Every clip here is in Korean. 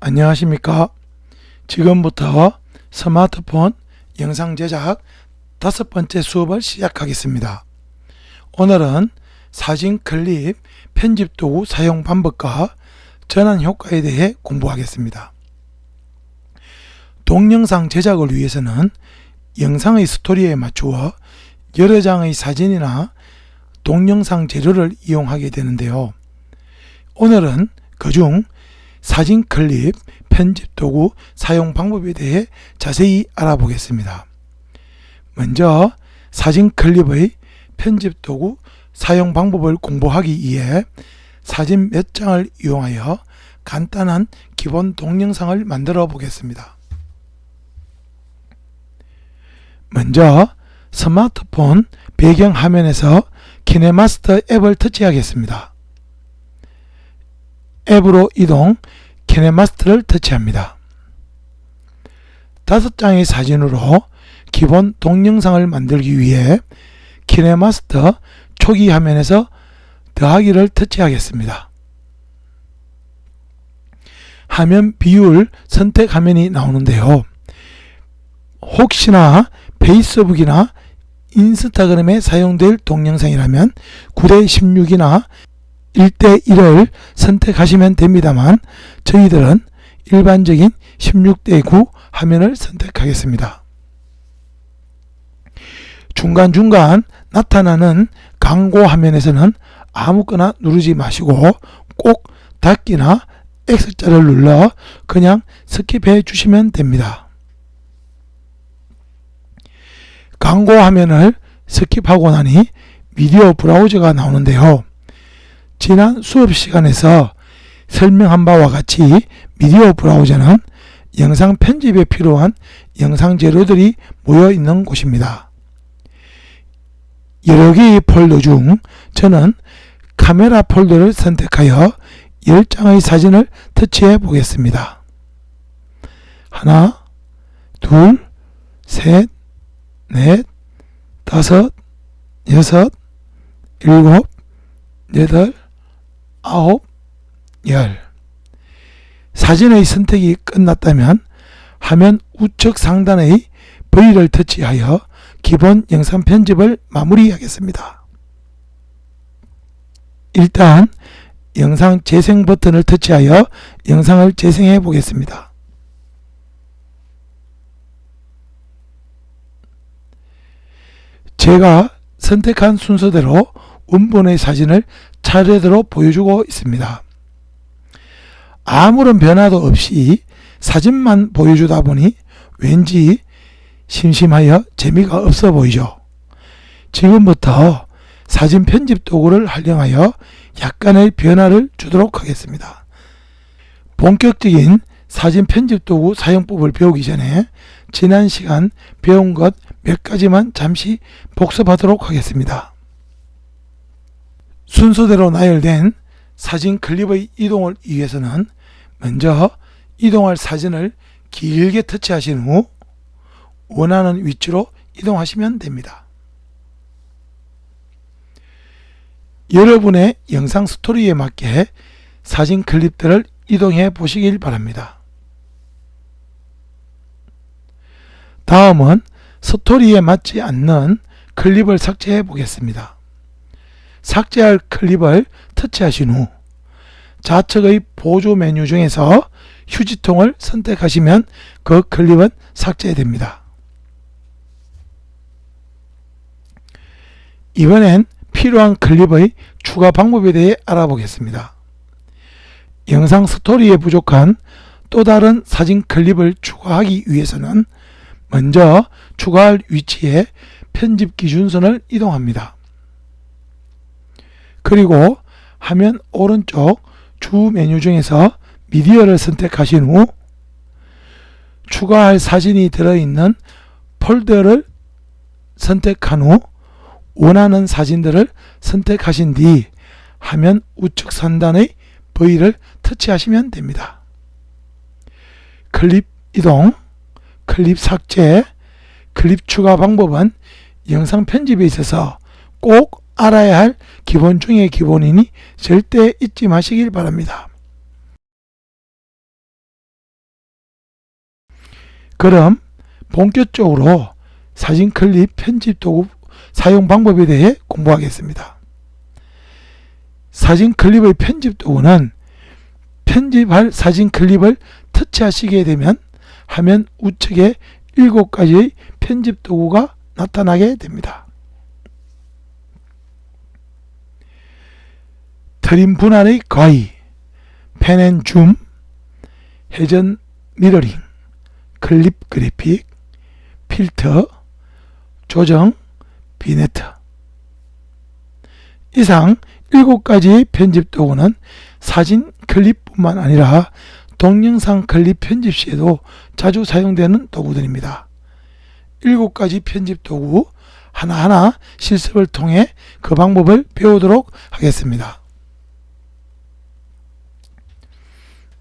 안녕하십니까. 지금부터 스마트폰 영상 제작 다섯 번째 수업을 시작하겠습니다. 오늘은 사진 클립 편집 도구 사용 방법과 전환 효과에 대해 공부하겠습니다. 동영상 제작을 위해서는 영상의 스토리에 맞추어 여러 장의 사진이나 동영상 재료를 이용하게 되는데요. 오늘은 그중 사진 클립 편집 도구 사용 방법에 대해 자세히 알아보겠습니다. 먼저 사진 클립의 편집 도구 사용 방법을 공부하기 위해 사진 몇 장을 이용하여 간단한 기본 동영상을 만들어 보겠습니다. 먼저 스마트폰 배경 화면에서 키네마스터 앱을 터치하겠습니다. 앱으로 이동 키네마스터를 터치합니다. 다섯 장의 사진으로 기본 동영상을 만들기 위해 키네마스터 초기 화면에서 더하기를 터치하겠습니다. 화면 비율 선택 화면이 나오는데요. 혹시나 페이스북이나 인스타그램에 사용될 동영상이라면 9대 16이나 1대 1을 선택하시면 됩니다만 저희들은 일반적인 16대 9 화면을 선택하겠습니다. 중간중간 나타나는 광고 화면에서는 아무거나 누르지 마시고 꼭 닫기나 X자를 눌러 그냥 스킵해 주시면 됩니다. 광고 화면을 스킵하고 나니 미디어 브라우저가 나오는데요. 지난 수업 시간에서 설명한 바와 같이 미디어 브라우저는 영상 편집에 필요한 영상 재료들이 모여 있는 곳입니다. 여러 개의 폴더 중 저는 카메라 폴더를 선택하여 10장의 사진을 터치해 보겠습니다. 하나, 둘, 셋, 넷, 다섯, 여섯, 일곱, 여덟, 아홉, 열. 사진의 선택이 끝났다면 화면 우측 상단의 V를 터치하여 기본 영상 편집을 마무리하겠습니다. 일단 영상 재생 버튼을 터치하여 영상을 재생해 보겠습니다. 제가 선택한 순서대로 원본의 사진을 차례대로 보여주고 있습니다. 아무런 변화도 없이 사진만 보여주다 보니 왠지 심심하여 재미가 없어 보이죠. 지금부터 사진 편집 도구를 활용하여 약간의 변화를 주도록 하겠습니다. 본격적인 사진 편집 도구 사용법을 배우기 전에 지난 시간 배운 것 몇 가지만 잠시 복습하도록 하겠습니다. 순서대로 나열된 사진 클립의 이동을 위해서는 먼저 이동할 사진을 길게 터치하신 후 원하는 위치로 이동하시면 됩니다. 여러분의 영상 스토리에 맞게 사진 클립들을 이동해 보시길 바랍니다. 다음은 스토리에 맞지 않는 클립을 삭제해 보겠습니다. 삭제할 클립을 터치하신 후 좌측의 보조 메뉴 중에서 휴지통을 선택하시면 그 클립은 삭제됩니다. 이번엔 필요한 클립의 추가 방법에 대해 알아보겠습니다. 영상 스토리에 부족한 또 다른 사진 클립을 추가하기 위해서는 먼저 추가할 위치에 편집 기준선을 이동합니다. 그리고 화면 오른쪽 주 메뉴 중에서 미디어를 선택하신 후 추가할 사진이 들어있는 폴더를 선택한 후 원하는 사진들을 선택하신 뒤 화면 우측 상단의 V를 터치하시면 됩니다. 클립 이동, 클립 삭제, 클립 추가 방법은 영상 편집에 있어서 꼭 알아야 할 기본 중의 기본이니 절대 잊지 마시길 바랍니다. 그럼 본격적으로 사진 클립 편집 도구 사용 방법에 대해 공부하겠습니다. 사진 클립의 편집 도구는 편집할 사진 클립을 터치하시게 되면 화면 우측에 7가지의 편집 도구가 나타나게 됩니다. 트림 분할의 거의, 펜앤줌, 회전 미러링, 클립 그래픽, 필터, 조정, 비네트. 이상 7가지의 편집 도구는 사진 클립뿐만 아니라 동영상 클립 편집 시에도 자주 사용되는 도구들입니다. 7가지 편집 도구 하나하나 실습을 통해 그 방법을 배우도록 하겠습니다.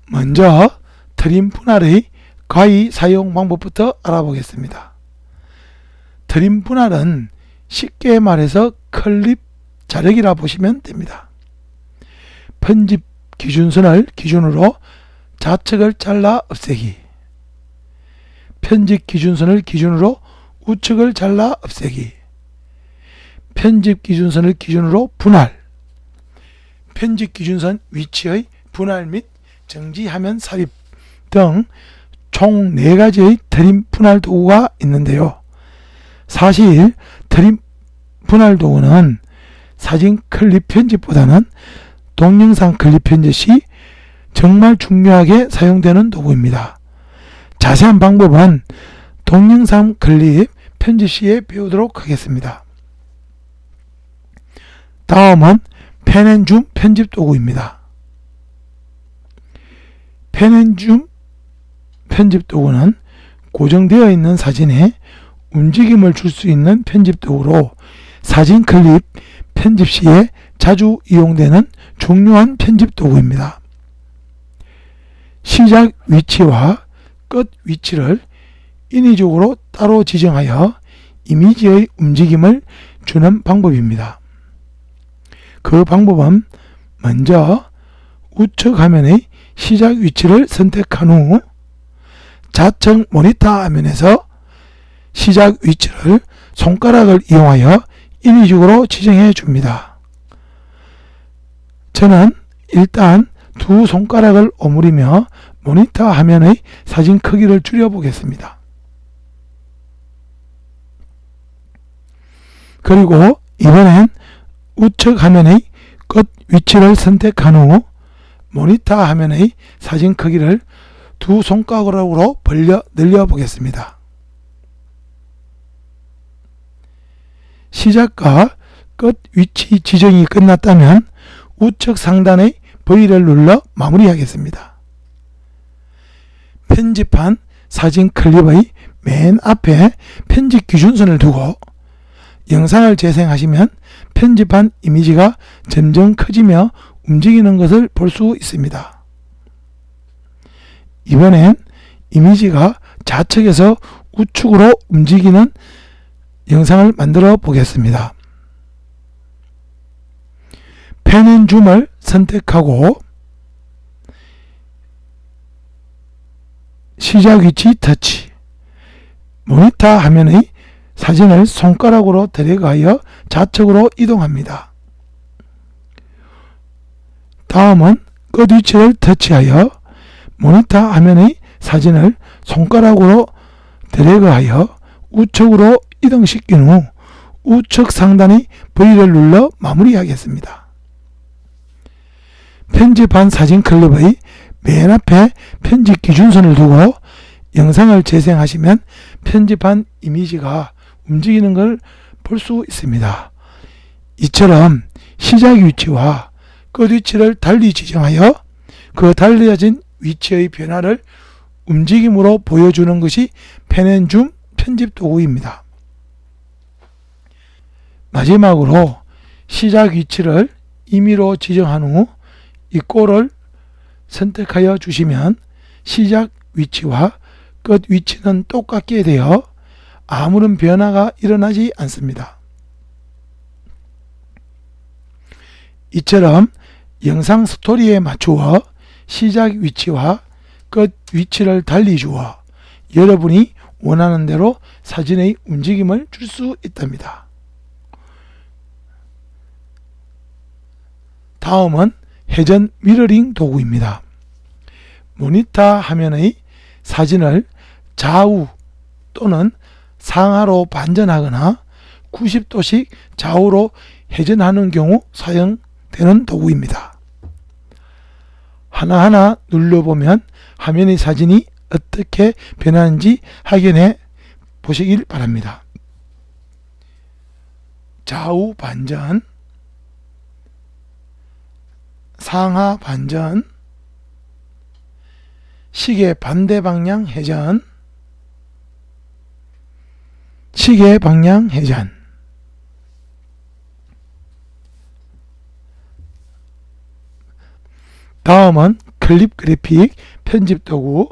먼저 트림 분할의 가위 사용 방법부터 알아보겠습니다. 트림 분할은 쉽게 말해서 클립 자력이라 보시면 됩니다. 편집 기준선을 기준으로 좌측을 잘라 없애기 편집 기준선을 기준으로 우측을 잘라 없애기 편집 기준선을 기준으로 분할 편집 기준선 위치의 분할 및 정지화면 삽입 등 총 4가지의 트림 분할 도구가 있는데요. 사실 트림 분할 도구는 사진 클립 편집보다는 동영상 클립 편집 시 정말 중요하게 사용되는 도구입니다. 자세한 방법은 동영상 클립 편집 시에 배우도록 하겠습니다. 다음은 펜앤줌 편집 도구입니다. 펜앤줌 편집 도구는 고정되어 있는 사진에 움직임을 줄 수 있는 편집 도구로 사진 클립 편집 시에 자주 이용되는 중요한 편집 도구입니다. 시작 위치와 끝 위치를 인위적으로 따로 지정하여 이미지의 움직임을 주는 방법입니다. 그 방법은 먼저 우측 화면의 시작 위치를 선택한 후 좌측 모니터 화면에서 시작 위치를 손가락을 이용하여 인위적으로 지정해 줍니다. 저는 일단 두 손가락을 오므리며 모니터 화면의 사진 크기를 줄여 보겠습니다. 그리고 이번엔 우측 화면의 끝 위치를 선택한 후 모니터 화면의 사진 크기를 두 손가락으로 벌려 늘려 보겠습니다. 시작과 끝 위치 지정이 끝났다면 우측 상단의 V를 눌러 마무리하겠습니다. 편집한 사진 클립의 맨 앞에 편집 기준선을 두고 영상을 재생하시면 편집한 이미지가 점점 커지며 움직이는 것을 볼 수 있습니다. 이번엔 이미지가 좌측에서 우측으로 움직이는 영상을 만들어 보겠습니다. 펜앤줌을 선택하고 시작 위치 터치 모니터 화면의 사진을 손가락으로 데려가여 좌측으로 이동합니다. 다음은 끝 위치를 터치하여 모니터 화면의 사진을 손가락으로 데려가하여 우측으로 이동시킨 후 우측 상단의 V를 눌러 마무리하겠습니다. 편집한 사진 클립의 맨 앞에 편집 기준선을 두고 영상을 재생하시면 편집한 이미지가 움직이는 걸 볼 수 있습니다. 이처럼 시작 위치와 끝 위치를 달리 지정하여 그 달려진 위치의 변화를 움직임으로 보여주는 것이 펜앤줌 편집 도구입니다. 마지막으로 시작 위치를 임의로 지정한 후 이 꼴을 선택하여 주시면 시작 위치와 끝 위치는 똑같게 되어 아무런 변화가 일어나지 않습니다. 이처럼 영상 스토리에 맞추어 시작 위치와 끝 위치를 달리 주어 여러분이 원하는 대로 사진의 움직임을 줄 수 있답니다. 다음은 회전 미러링 도구입니다. 모니터 화면의 사진을 좌우 또는 상하로 반전하거나 90도씩 좌우로 회전하는 경우 사용 되는 도구입니다. 하나하나 눌러보면 화면의 사진이 어떻게 변하는지 확인해 보시길 바랍니다. 좌우 반전, 상하 반전, 시계 반대 방향 회전, 시계 방향 회전. 다음은 클립 그래픽 편집 도구.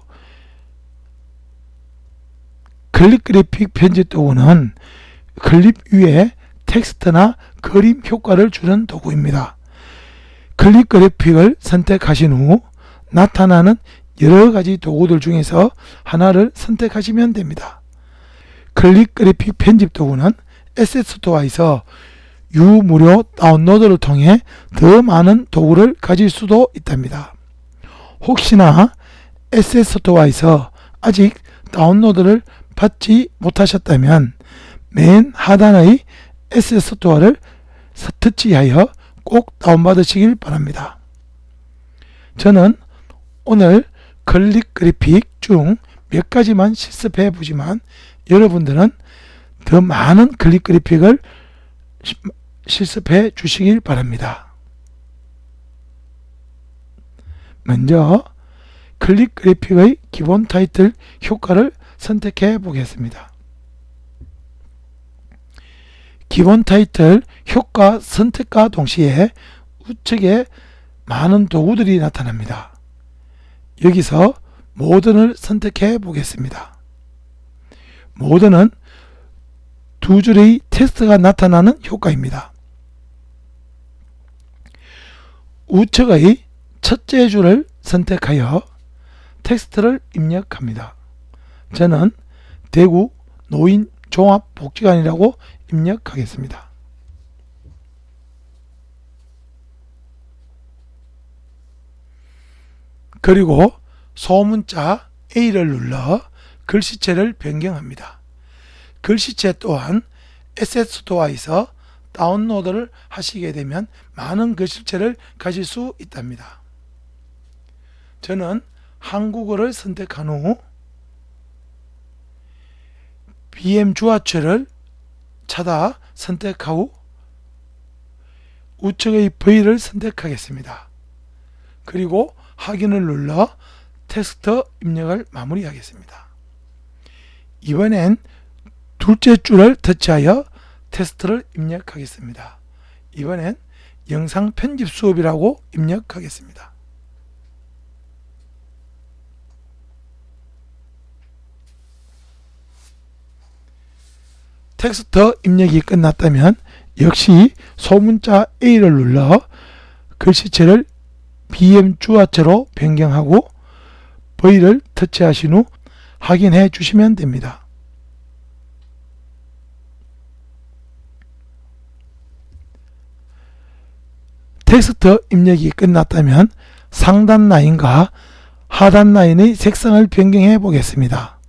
클립 그래픽 편집 도구는 클립 위에 텍스트나 그림 효과를 주는 도구입니다. 클립 그래픽을 선택하신 후 나타나는 여러 가지 도구들 중에서 하나를 선택하시면 됩니다. 클릭 그래픽 편집 도구는 에셋스토어에서 유무료 다운로드를 통해 더 많은 도구를 가질 수도 있답니다. 혹시나 에셋스토어에서 아직 다운로드를 받지 못하셨다면 맨 하단의 에셋스토어를 터치하여 꼭 다운받으시길 바랍니다. 저는 오늘 클릭 그래픽 중 몇 가지만 실습해 보지만 여러분들은 더 많은 클릭 그래픽을 시- 실습해 주시길 바랍니다. 먼저 클릭 그래픽의 기본 타이틀 효과를 선택해 보겠습니다. 기본 타이틀 효과 선택과 동시에 우측에 많은 도구들이 나타납니다. 여기서 모든을 선택해 보겠습니다. 모든은 두 줄의 텍스트가 나타나는 효과입니다. 우측의 첫째 줄을 선택하여 텍스트를 입력합니다. 저는 대구 노인 종합복지관이라고 입력하겠습니다. 그리고 소문자 A를 눌러 글씨체를 변경합니다. 글씨체 또한 에셋스토어에서 다운로드를 하시게 되면 많은 글씨체를 가질 수 있답니다. 저는 한국어를 선택한 후 BM 주화체를 찾아 선택하고 우측의 V를 선택하겠습니다. 그리고 확인을 눌러 텍스트 입력을 마무리하겠습니다. 이번엔 둘째 줄을 터치하여 테스트를 입력하겠습니다. 이번엔 영상 편집 수업이라고 입력하겠습니다. 텍스트 입력이 끝났다면 역시 소문자 A를 눌러 글씨체를 BM 주화체로 변경하고 V를 터치하신 후 확인해 주시면 됩니다. 텍스트 입력이 끝났다면 상단 라인과 하단 라인의 색상을 변경해 보겠습니다.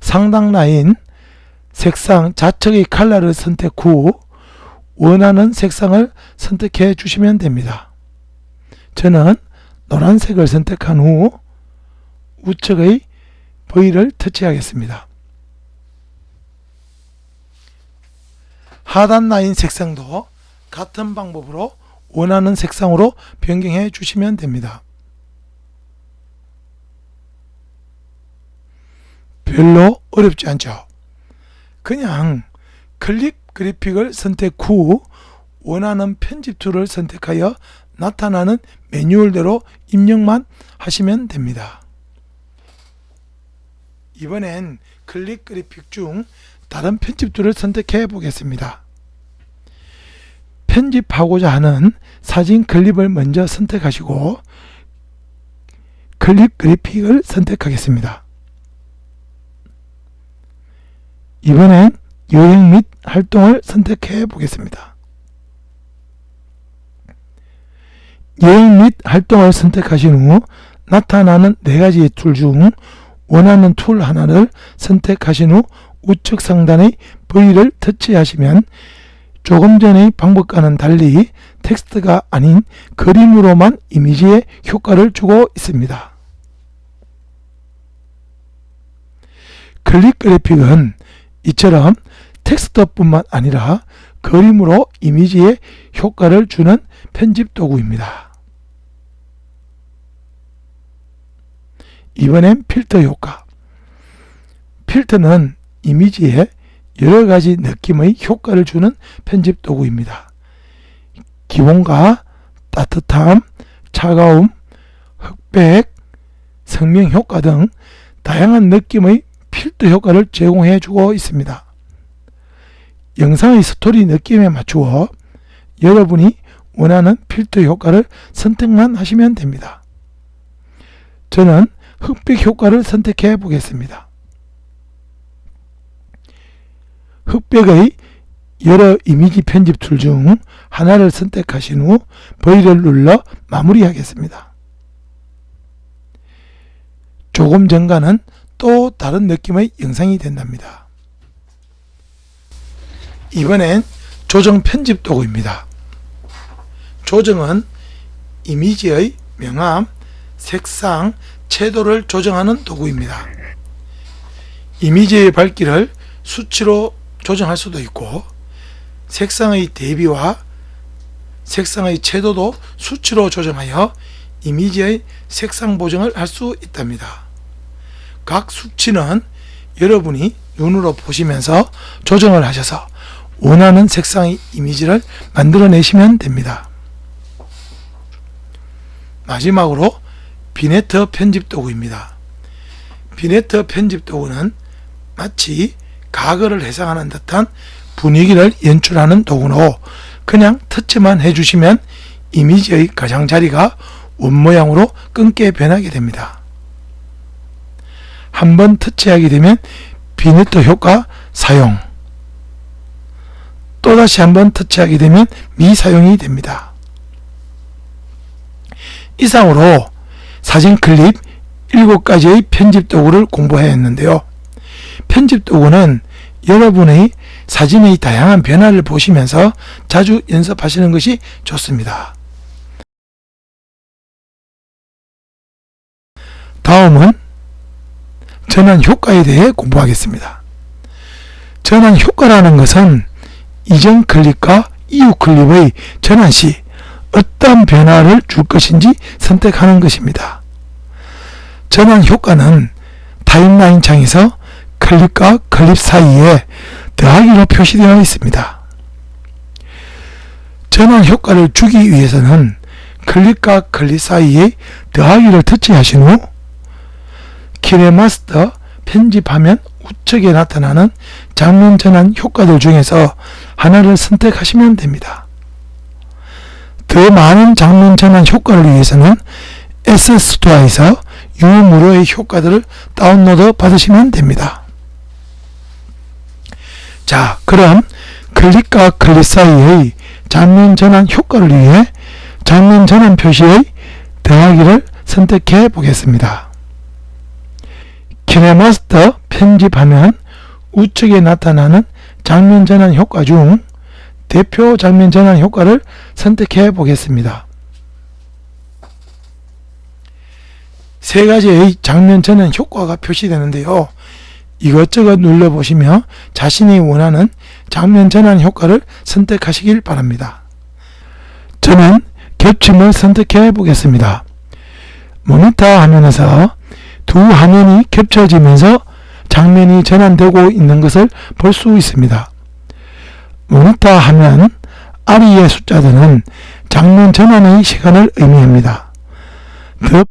상단 라인 색상 좌측의 컬러를 선택 후 원하는 색상을 선택해 주시면 됩니다. 저는 노란색을 선택한 후 우측의 V를 터치하겠습니다. 하단 라인 색상도 같은 방법으로 원하는 색상으로 변경해 주시면 됩니다. 별로 어렵지 않죠. 그냥 클립 그래픽을 선택 후 원하는 편집 툴을 선택하여 나타나는 매뉴얼대로 입력만 하시면 됩니다. 이번엔 클릭 그래픽 중 다른 편집 툴을 선택해 보겠습니다. 편집하고자 하는 사진 클립을 먼저 선택하시고 클립 그래픽을 선택하겠습니다. 이번엔 여행 및 활동을 선택해 보겠습니다. 여행 및 활동을 선택하신 후 나타나는 네 가지의 툴 중 원하는 툴 하나를 선택하신 후 우측 상단의 V를 터치하시면 조금 전의 방법과는 달리 텍스트가 아닌 그림으로만 이미지에 효과를 주고 있습니다. 클릭 그래픽은 이처럼 텍스트뿐만 아니라 그림으로 이미지에 효과를 주는 편집 도구입니다. 이번엔 필터 효과. 필터는 이미지에 여러 가지 느낌의 효과를 주는 편집 도구입니다. 기온과 따뜻함, 차가움, 흑백, 생명 효과 등 다양한 느낌의 필터 효과를 제공해 주고 있습니다. 영상의 스토리 느낌에 맞추어 여러분이 원하는 필터 효과를 선택만 하시면 됩니다. 저는 흑백 효과를 선택해 보겠습니다. 흑백의 여러 이미지 편집 툴 중 하나를 선택하신 후 V를 눌러 마무리하겠습니다. 조금 전과는 또 다른 느낌의 영상이 된답니다. 이번엔 조정 편집 도구입니다. 조정은 이미지의 명암, 색상, 채도를 조정하는 도구입니다. 이미지의 밝기를 수치로 조정할 수도 있고 색상의 대비와 색상의 채도도 수치로 조정하여 이미지의 색상 보정을 할 수 있답니다. 각 수치는 여러분이 눈으로 보시면서 조정을 하셔서 원하는 색상의 이미지를 만들어내시면 됩니다. 마지막으로 비네트 편집 도구입니다. 비네트 편집 도구는 마치 가글을 해상하는 듯한 분위기를 연출하는 도구로 그냥 터치만 해주시면 이미지의 가장자리가 원모양으로 끊게 변하게 됩니다. 한번 터치하게 되면 비네트 효과 사용 또다시 한번 터치하게 되면 미사용이 됩니다. 이상으로 사진 클립 7가지의 편집 도구를 공부하였는데요. 편집 도구는 여러분의 사진의 다양한 변화를 보시면서 자주 연습하시는 것이 좋습니다. 다음은 전환 효과에 대해 공부하겠습니다. 전환 효과라는 것은 이전 클립과 이후 클립의 전환 시 어떤 변화를 줄 것인지 선택하는 것입니다. 전환 효과는 타임라인 창에서 클립과 클립 사이에 더하기로 표시되어 있습니다. 전환 효과를 주기 위해서는 클립과 클립 사이에 더하기를 터치하신 후 키네마스터 편집하면 우측에 나타나는 장면 전환 효과들 중에서 하나를 선택하시면 됩니다. 더 많은 장면 전환 효과를 위해서는 SS토어에서 유무료의 효과들을 다운로드 받으시면 됩니다. 자, 그럼 클릭과 클릭 사이의 장면 전환 효과를 위해 장면 전환 표시의 더하기를 선택해 보겠습니다. 키네마스터 편집하면 우측에 나타나는 장면 전환 효과 중 대표 장면 전환 효과를 선택해 보겠습니다. 세 가지의 장면 전환 효과가 표시되는데요. 이것저것 눌러보시며 자신이 원하는 장면 전환 효과를 선택하시길 바랍니다. 저는 겹침을 선택해 보겠습니다. 모니터 화면에서 두 화면이 겹쳐지면서 장면이 전환되고 있는 것을 볼 수 있습니다. 모니터 화면 아래의 숫자들은 장면 전환의 시간을 의미합니다. 더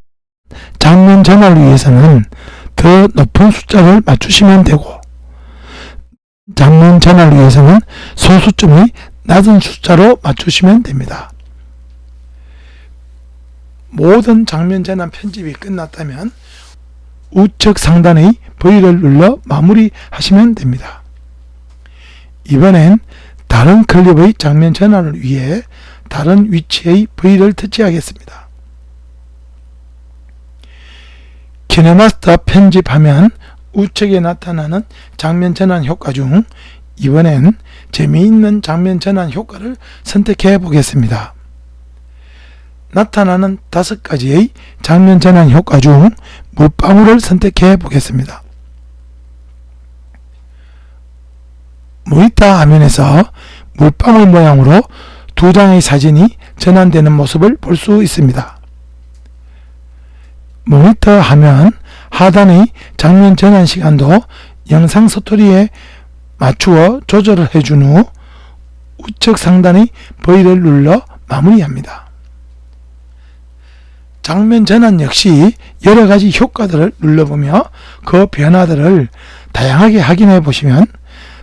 장면 전환을 위해서는 더 높은 숫자를 맞추시면 되고 장면 전환을 위해서는 소수점이 낮은 숫자로 맞추시면 됩니다. 모든 장면 전환 편집이 끝났다면 우측 상단의 V를 눌러 마무리하시면 됩니다. 이번엔 다른 클립의 장면 전환을 위해 다른 위치의 V를 터치하겠습니다. 키네마스터 편집하면 우측에 나타나는 장면 전환 효과 중 이번엔 재미있는 장면 전환 효과를 선택해 보겠습니다. 나타나는 다섯 가지의 장면 전환 효과 중 물방울을 선택해 보겠습니다. 모니터 화면에서 물방울 모양으로 두 장의 사진이 전환되는 모습을 볼 수 있습니다. 모니터 화면 하단의 장면 전환 시간도 영상 스토리에 맞추어 조절을 해준 후 우측 상단의 V를 눌러 마무리합니다. 장면 전환 역시 여러 가지 효과들을 눌러보며 그 변화들을 다양하게 확인해 보시면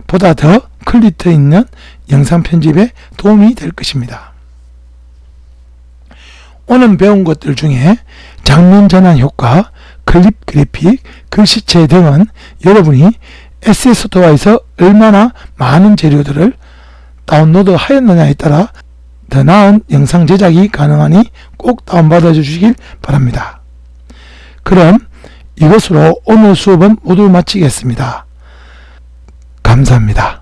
보다 더 클리트 있는 영상 편집에 도움이 될 것입니다. 오늘 배운 것들 중에 장면 전환 효과, 클립 그래픽, 글씨체 등은 여러분이 SS스토어에서 얼마나 많은 재료들을 다운로드 하였느냐에 따라 더 나은 영상 제작이 가능하니 꼭 다운받아 주시길 바랍니다. 그럼 이것으로 오늘 수업은 모두 마치겠습니다. 감사합니다.